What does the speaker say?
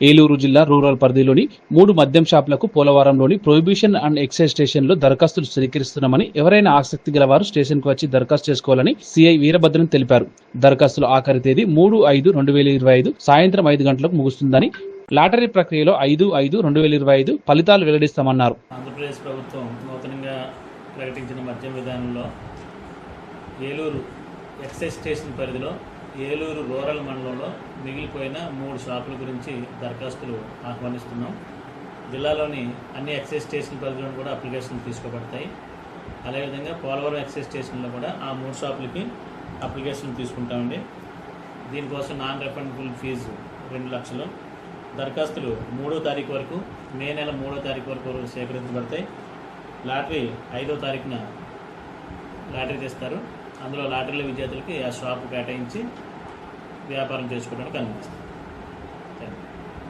ఏలూరు జిల్లా రూరల్ పరిధిలోని మూడు మద్యం షాపులకు పోలవరంలోని ప్రొహిబిషన్ అండ్ ఎక్సైజ్ స్టేషన్లో దరఖాస్తులు స్వీకరిస్తున్నామని ఎవరైనా ఆసక్తి గలవారు స్టేషన్కు వచ్చి దరఖాస్తు చేసుకోవాలని సిఐ వీరభద్రన్ తెలిపారు. దరఖాస్తుల ఆఖరి తేదీ మూడు ఐదు రెండు వేల ఇరవై ఐదు సాయంత్రం ఐదు గంటలకు ముగుస్తుందని లాటరీ ప్రక్రియలో ఐదు ఐదు రెండు వేల ఇరవై ఐదు ఫలితాలు వెల్లడిస్తామన్నారు. ఆంధ్రప్రదేశ్ ప్రభుత్వం నూతనంగా ప్రకటించిన మద్యం విధానంలో ఏలూరు ఎక్సైజ్ స్టేషన్ పరిధిలో ఏలూరు రూరల్ మండలంలో మిగిలిపోయిన మూడు షాపుల గురించి దరఖాస్తులు ఆహ్వానిస్తున్నాం. జిల్లాలోని అన్ని ఎక్సైజ్ స్టేషన్ పరిధిలో కూడా అప్లికేషన్లు తీసుకోబడతాయి. అదేవిధంగా పోలవరం ఎక్సైజ్ స్టేషన్లో కూడా ఆ మూడు షాపులకి అప్లికేషన్లు తీసుకుంటామండి. దీనికోసం నాన్ రిఫండబుల్ ఫీజు రెండు లక్షలు. దరఖాస్తులు మూడో తారీఖు వరకు మే నెల మూడో తారీఖు వరకు సేకరించబడతాయి. లాటరీ ఐదో తారీఖున లాటరీ తీస్తారు. అందులో లాటరీల విజేతలకి ఆ షాపు కేటాయించి వ్యాపారం చేసుకోవడానికి అనిపిస్తుంది